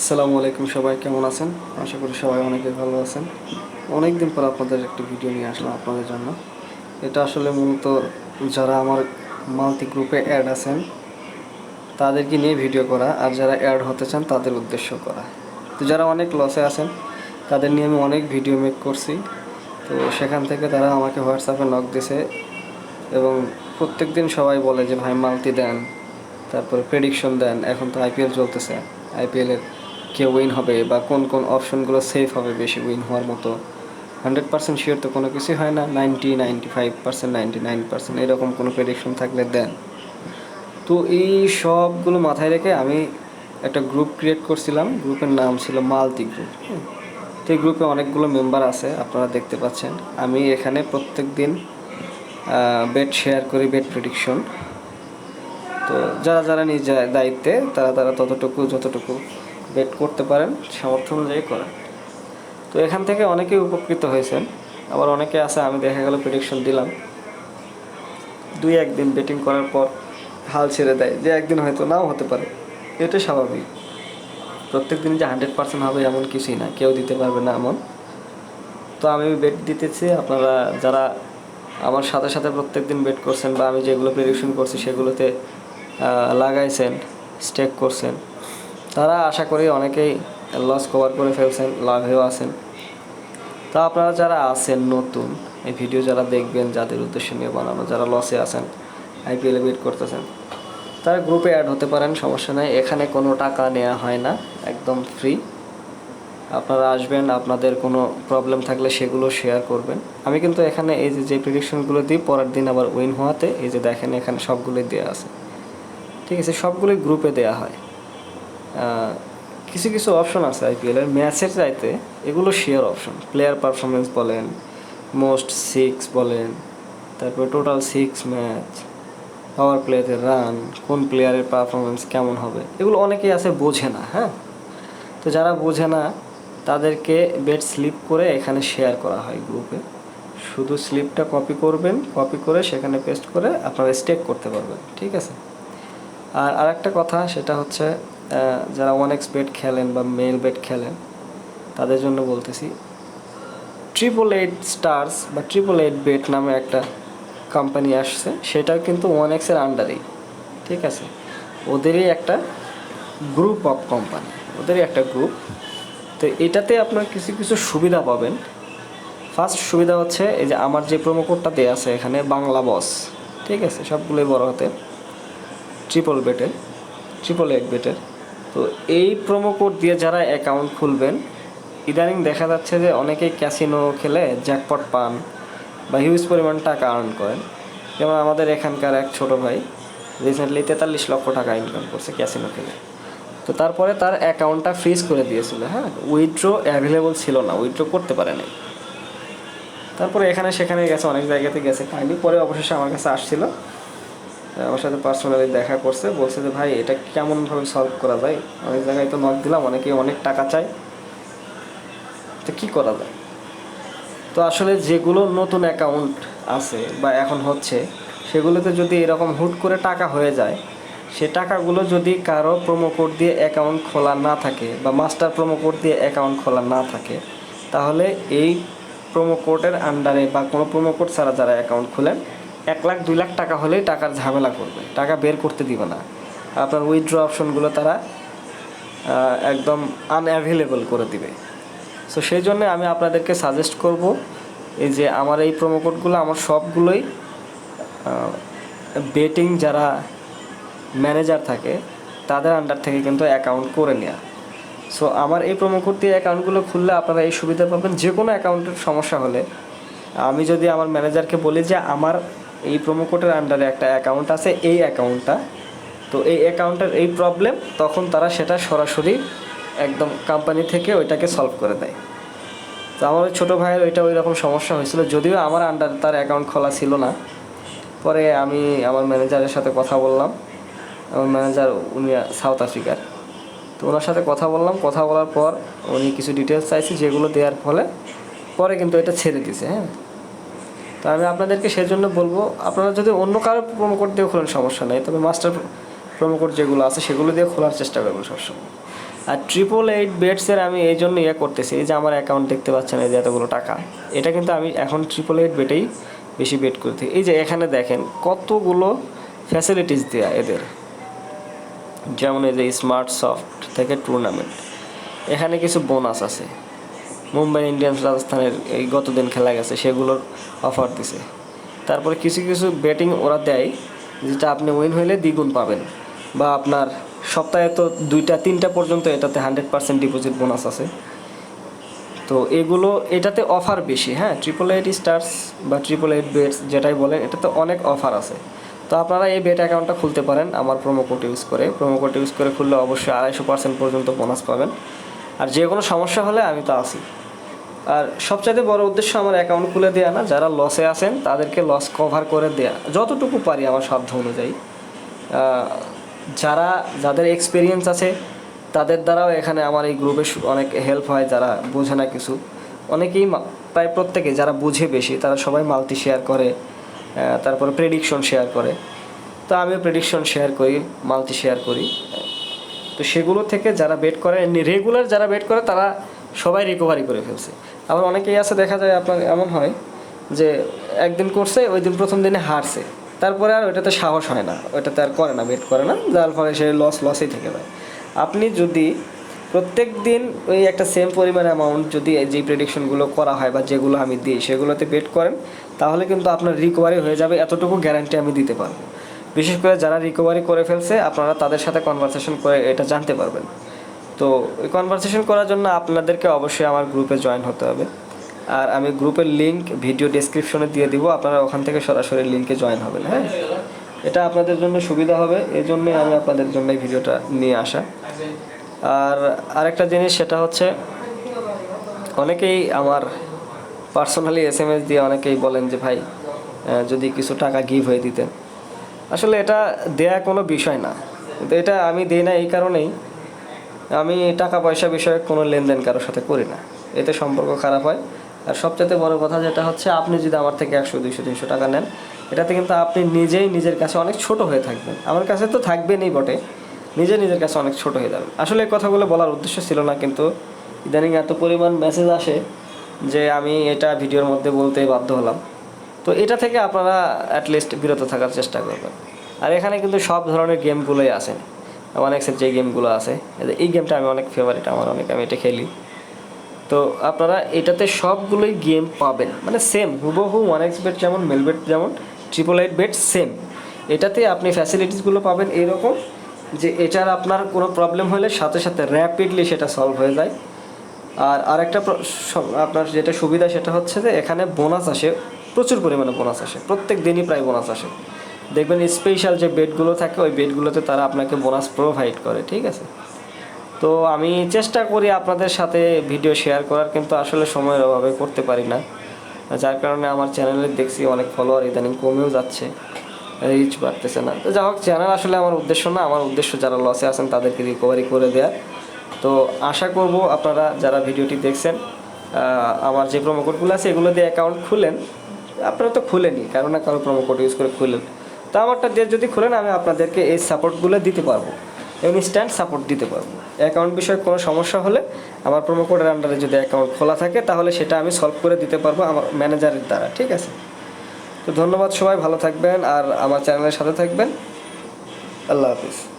আসসালামু আলাইকুম সবাই, কেমন আছেন? আশা করি সবাই অনেকে ভালো আছেন। অনেক দিন পর আপনাদের একটি ভিডিও নিয়ে আসলাম আপনাদের জন্য। এটা আসলে মূলত যারা আমার মাল্টি গ্রুপে অ্যাড আছেন, তাদেরকে নিয়ে ভিডিও করা আর যারা অ্যাড হতে চান, তাদের উদ্দেশ্য করা। তো যারা অনেক লসে আছেন, তাদের নিয়ে আমি অনেক ভিডিও মেক করছি। তো সেখান থেকে তারা আমাকে হোয়াটসঅ্যাপে নক দিছে এবং প্রত্যেক দিন সবাই বলে যে, ভাই মাল্টি দেন, তারপরে প্রেডিকশন দেন, এখন তো আইপিএল চলতেছে। আইপিএলের কে উইন হবে বা কোন কোন অপশনগুলো সেফ হবে বেশি উইন হওয়ার মতো। হান্ড্রেড পার্সেন্ট শিওর তো কোনো কিছুই হয় না। Ninety ninety five percent ninety nine percent এরকম কোনো প্রেডিকশন থাকলে দেন। তো এই সবগুলো মাথায় রেখে আমি একটা গ্রুপ ক্রিয়েট করছিলাম। গ্রুপের নাম ছিল মালতি গ্রুপ তো এই গ্রুপে অনেকগুলো মেম্বার আছে, আপনারা দেখতে পাচ্ছেন। আমি এখানে প্রত্যেক দিন বেড শেয়ার করি বেড প্রেডিকশন তো যারা যারা নিজ দায়িত্বে, তারা তারা ততটুকু, যতটুকু বেট করতে পারেন সামর্থ্য অনুযায়ী করেন। তো এখান থেকে অনেকেই উপকৃত হয়েছেন। আবার অনেকে আছে, আমি দেখা গেল প্রেডিকশন দিলাম। দুই একদিন বেটিং করার পর হাল ছেড়ে দেয়। যে একদিন হয়তো নাও হতে পারে। এটা স্বাভাবিক। প্রত্যেক দিন যে হান্ড্রেড পার্সেন্ট হবে এমন কিছুই না। কেউ দিতে পারবে না এমন। তো আমি বেট দিতেছি, আপনারা যারা আমার সাথে সাথে প্রত্যেক দিন বেট করছেন বা আমি যেগুলো প্রেডিকশন করছি সেগুলোতে লাগাইছেন স্টেক করছেন তারা আশা করি অনেকেই লস কভার করে ফেলছেন, লাভেও আছেন। তা আপনারা যারা আছেন নতুন, এই ভিডিও যারা দেখবেন, যাদের উদ্দেশ্য নিয়ে বানানো, যারা লসে আছেন আইপিএলে বিট করতেছেন, তারা গ্রুপে অ্যাড হতে পারেন, সমস্যা নেই। এখানে কোনো টাকা নেওয়া হয় না, একদম ফ্রি আপনারা আসবেন, আপনাদের কোনো প্রবলেম থাকলে সেগুলো শেয়ার করবেন। আমি কিন্তু এখানে এই যে যে প্রেডিকশনগুলো দিই, পরের দিন আবার উইন হওয়াতে, এই যে দেখেন এখানে সবগুলোই দেওয়া আছে। ঠিক আছে, সবগুলোই গ্রুপে দেওয়া হয়। কিছু কিছু অপশন আছে আইপিএলের ম্যাচের চাইতে এগুলো শেয়ার অপশন প্লেয়ার পারফরমেন্স বলেন মোস্ট সিক্স বলেন, তারপরে টোটাল সিক্স ম্যাচ পাওয়ার প্লেতে রান কোন প্লেয়ারের পারফরমেন্স কেমন হবে, এগুলো অনেকেই আছে বোঝে না হ্যাঁ? তো যারা বোঝে না, তাদেরকে বেড স্লিপ করে এখানে শেয়ার করা হয় গ্রুপে শুধু স্লিপটা কপি করবেন কপি করে সেখানে পেস্ট করে আপনারা স্টেক করতে পারবেন, ঠিক আছে? আর আরেকটা কথা, সেটা হচ্ছে যারা ওয়ান এক্স বেট খেলেন বা মেল বেট খেলেন, তাদের জন্য বলতেছি ট্রিপল এইট স্টার্স বা ট্রিপল এইট বেট নামে একটা কোম্পানি আসছে সেটাও কিন্তু ওয়ান এক্সের আন্ডারেই ঠিক আছে? ওদেরই একটা গ্রুপ অফ কোম্পানি ওদেরই একটা গ্রুপ তো এটাতে আপনার কিছু কিছু সুবিধা পাবেন। ফার্স্ট সুবিধা হচ্ছে, এই যে আমার যে প্রোমো কোডটা দেওয়া আছে এখানে, বাংলা বস ঠিক আছে? সবগুলোই বড় হাতে ট্রিপল বেটের ট্রিপল এইট বেটের তো এই প্রোমো কোড দিয়ে যারা অ্যাকাউন্ট খুলবেন, ইদানিং দেখা যাচ্ছে যে অনেকেই ক্যাসিনো খেলে জ্যাকপট পান বা হিউজ পরিমাণ টাকা আর্ন করেন। যেমন আমাদের এখানকার এক ছোট ভাই রিসেন্টলি তেতাল্লিশ লক্ষ টাকা ইনকাম করছে ক্যাসিনো খেলে। তো তারপরে তার অ্যাকাউন্টটা ফ্রিজ করে দিয়েছিল হ্যাঁ? উইথড্রো অ্যাভেলেবল ছিল না উইথড্রো করতে পারে নাই তারপরে এখানে সেখানে গেছে, অনেক জায়গাতে গেছে। কাইন্ডলি পরে অবশেষে আমার কাছে আসছিল। আমার সাথে পার্সোনালি দেখা করছে, বলছে যে, ভাই, এটা কেমনভাবে সলভ করা যায়? অনেক জায়গায় তো নক দিলাম অনেকে অনেক টাকা চায়। তো কী করা যায়? তো আসলে যেগুলো নতুন অ্যাকাউন্ট আছে বা এখন হচ্ছে, সেগুলোতে যদি এরকম হুট করে টাকা হয়ে যায়, সে টাকাগুলো যদি কারও প্রোমো কোড দিয়ে অ্যাকাউন্ট খোলা না থাকে বা মাস্টার প্রোমো কোড দিয়ে অ্যাকাউন্ট খোলা না থাকে, তাহলে এই প্রোমো কোডের আন্ডারে বা কোনো প্রোমো কোড ছাড়া যারা অ্যাকাউন্ট খুলেন এক লাখ, দুই লাখ টাকা হলেই টাকার ঝামেলা করবে। টাকা বের করতে দিবে না। আপনার উইথড্র অপশনগুলো তারা একদম আনঅ্যাভেলেবল করে দিবে। সো সেই জন্য আমি আপনাদেরকে সাজেস্ট করব, এই যে আমার এই প্রোমো কোডগুলো আমার সবগুলোই বেটিং যারা ম্যানেজার থাকে, তাদের আন্ডার থেকে কিন্তু অ্যাকাউন্ট করে নেওয়া সো আমার এই প্রোমো কোড দিয়ে অ্যাকাউন্টগুলো খুললে আপনারা এই সুবিধা পাবেন। যে কোনো অ্যাকাউন্টের সমস্যা হলে, আমি যদি আমার ম্যানেজারকে বলি যে, আমার এই প্রোমো কোডের আন্ডারে একটা অ্যাকাউন্ট আছে, এই অ্যাকাউন্টটা তো এই অ্যাকাউন্টের এই প্রবলেম তখন তারা সেটা সরাসরি একদম কোম্পানি থেকে ওইটাকে সলভ করে দেয়। তো আমার ছোটো ভাইয়ের ওইটা ওই রকম সমস্যা হয়েছিল, যদিও আমার আন্ডার তার অ্যাকাউন্ট খোলা ছিল না। পরে আমি আমার ম্যানেজারের সাথে কথা বললাম। আমার ম্যানেজার উনি সাউথ আফ্রিকার তো ওনার সাথে কথা বললাম, কথা বলার পর উনি কিছু ডিটেলস চাইছি, যেগুলো দেওয়ার ফলে পরে কিন্তু এটা ছেড়ে দিছে হ্যাঁ। তো আমি আপনাদেরকে সেজন্য বলব, আপনারা যদি অন্য কারও প্রোমো কোড দিয়ে খোলেন সমস্যা নেই, তবে মাস্টার প্রোমো কোড যেগুলো আছে সেগুলো দিয়ে খোলার চেষ্টা করবেন সবসময়। আর ট্রিপল এইট বেডসের আমি এই জন্য ইয়ে করতেছি, এই যে আমার অ্যাকাউন্ট দেখতে পাচ্ছেন এই যে এতগুলো টাকা, এটা কিন্তু আমি এখন ট্রিপল এইট বেটেই বেশি বেট করতে এই যে এখানে দেখেন কতগুলো ফ্যাসিলিটিস দেয়া এদের, যেমন এই যে স্মার্ট সফট থেকে টুর্নামেন্ট এখানে কিছু বোনাস আছে। মুম্বাই ইন্ডিয়ান্স রাজস্থানের এই গতদিন খেলা গেছে, সেগুলোর অফার দিছে। তারপরে কিছু কিছু ব্যাটিং ওরা দেয়, যেটা আপনি উইন হইলে দ্বিগুণ পাবেন। বা আপনার সপ্তাহে তো দুইটা, তিনটা পর্যন্ত এটাতে হান্ড্রেড পার্সেন্ট ডিপোজিট বোনাস আছে। তো এগুলো, এটাতে অফার বেশি হ্যাঁ? ট্রিপল এইট স্টার্স বা ট্রিপল এইট বেটস যেটাই বলেন, এটাতে অনেক অফার আছে। তো আপনারা এই বেট অ্যাকাউন্টটা খুলতে পারেন, আমার প্রোমো কোড ইউজ করে। প্রোমো কোড ইউজ করে খুললে অবশ্যই আড়াইশো পার্সেন্ট পর্যন্ত বোনাস পাবেন। আর যে কোনো সমস্যা হলে আমি তো আছি। আর সবচাইতে বড় উদ্দেশ্য আমার অ্যাকাউন্ট খুলে দেওয়া না, যারা লসে আছেন তাদেরকে লস কভার করে দেয়া। যতটুকু পারি আমার সাধ্য অনুযায়ী। যারা, যাদের এক্সপিরিয়েন্স আছে, তাদের দ্বারাও এখানে আমার এই গ্রুপে অনেক হেল্প হয়, যারা বোঝে না কিছু। অনেকেই প্রায় প্রত্যেকে যারা বুঝে বেশি, তারা সবাই মাল্টি শেয়ার করে তারপরে প্রেডিকশন শেয়ার করে। তো আমিও প্রেডিকশন শেয়ার করি মাল্টি শেয়ার করি। তো সেগুলো থেকে যারা বেট করে রেগুলার যারা বেট করে, তারা সবাই রিকভারি করে ফেলছে। আবার অনেকেই আছে, দেখা যায় আপনার এমন হয় যে একদিন করছে, ওই দিন প্রথম দিনে হারছে। তারপরে আর ওইটাতে সাহস হয় না, ওইটাতে আর করে না বেট করে না, যার ফলে সে লস লসেই থেকে যায়। আপনি যদি প্রত্যেক দিন ওই একটা সেম পরিমাণ অ্যামাউন্ট যদি যে প্রেডিকশনগুলো করা হয় বা যেগুলো আমি দিই, সেগুলোতে বেট করেন, তাহলে কিন্তু আপনার রিকভারি হয়ে যাবে, এতটুকু গ্যারান্টি আমি দিতে পারব। বিশেষ করে যারা রিকভারি করে ফেলছে, আপনারা তাদের সাথে কনভারসেশন করে এটা জানতে পারবেন। তো ওই কনভারসেশন করার জন্য আপনাদেরকে অবশ্যই আমার গ্রুপে জয়েন হতে হবে। আর আমি গ্রুপের লিংক ভিডিও ডেসক্রিপশনে দিয়ে দিব, আপনারা ওখান থেকে সরাসরি লিঙ্কে জয়েন হবেন হ্যাঁ? এটা আপনাদের জন্য সুবিধা হবে, এই জন্যই আমি আপনাদের জন্য এই ভিডিওটা নিয়ে আসা। আর আরেকটা জিনিস, সেটা হচ্ছে অনেকেই আমার পার্সোনালি এস এম এস দিয়ে অনেকেই বলেন যে, ভাই যদি কিছু টাকা গিভ হয়ে দিতেন। আসলে এটা দেয়া কোনো বিষয় না। কিন্তু এটা আমি দিই না এই কারণেই আমি টাকা পয়সা বিষয়ে কোনো লেনদেন কারোর সাথে করি না। এতে সম্পর্ক খারাপ হয়। আর সবচেয়ে বড় কথা যেটা হচ্ছে, আপনি যদি আমার থেকে একশো, দুইশো, তিনশো টাকা নেন, এটাতে কিন্তু আপনি নিজেই নিজের কাছে অনেক ছোট হয়ে থাকবেন। আমার কাছে তো থাকবেনই বটে। নিজে নিজের কাছে অনেক ছোট হয়ে যাবেন। আসলে এই কথাগুলো বলার উদ্দেশ্য ছিল না, কিন্তু ইদানিং এত পরিমাণ মেসেজ আসে যে আমি এটা ভিডিওর মধ্যে বলতে বাধ্য হলাম। তো এটা থেকে আপনারা অ্যাটলিস্ট বিরত থাকার চেষ্টা করবেন। আর এখানে কিন্তু সব ধরনের গেমগুলোই আছে। অনেক্সের যে গেমগুলো আছে, এই গেমটা আমি অনেক ফেভারিট আমার অনেক, আমি এটা খেলি। তো আপনারা এটাতে সবগুলোই গেম পাবেন। মানে সেম হুবহু ওয়ান এক্স বেট যেমন মেল বেট যেমন ট্রিপল এইট বেট সেম এটাতে আপনি ফ্যাসিলিটিসগুলো পাবেন এরকম যে এটার আপনার কোনো প্রবলেম হলে সাথে সাথে র্যাপিডলি সেটা সলভ হয়ে যায়। আর আরেকটা আপনার যেটা সুবিধা সেটা হচ্ছে যে এখানে বোনাস আসে প্রচুর পরিমাণে বোনাস আসে। প্রত্যেক দিনই প্রায় বোনাস আসে। দেখবেন স্পেশাল যে বেডগুলো থাকে, ওই বেডগুলোতে তারা আপনাকে বোনাস প্রোভাইড করে, ঠিক আছে? তো আমি চেষ্টা করি আপনাদের সাথে ভিডিও শেয়ার করার, কিন্তু আসলে সময়ের অভাবে করতে পারি না। যার কারণে আমার চ্যানেলে দেখছি অনেক ফলোয়ার ইদানিং কমেও যাচ্ছে রিচ বাড়তেছে না। তো যা হোক চ্যানেল আসলে আমার উদ্দেশ্য না, আমার উদ্দেশ্য যারা লসে আছেন তাদেরকে রিকভারি করে দেওয়া তো আশা করব আপনারা যারা ভিডিওটি দেখছেন আমার যে প্রোমো কোডগুলো আছে, এগুলো দিয়ে অ্যাকাউন্ট খুলেন। আপনারা তো খুলেনি কারও না কারও প্রোমো কোড ইউজ করে খুলেন। তো আমারটা দিয়ে যদি খুলেন, আমি আপনাদেরকে এই সাপোর্টগুলো দিতে পারব। ইনস্ট্যান্ট সাপোর্ট দিতে পারব। অ্যাকাউন্ট বিষয়ে কোনো সমস্যা হলে আমার প্রোমো কোডের আন্ডারে যদি অ্যাকাউন্ট খোলা থাকে, তাহলে সেটা আমি সলভ করে দিতে পারব আমার ম্যানেজারের দ্বারা, ঠিক আছে? তো ধন্যবাদ সবাই, ভালো থাকবেন আর আমার চ্যানেলের সাথে থাকবেন। আল্লাহ হাফিজ।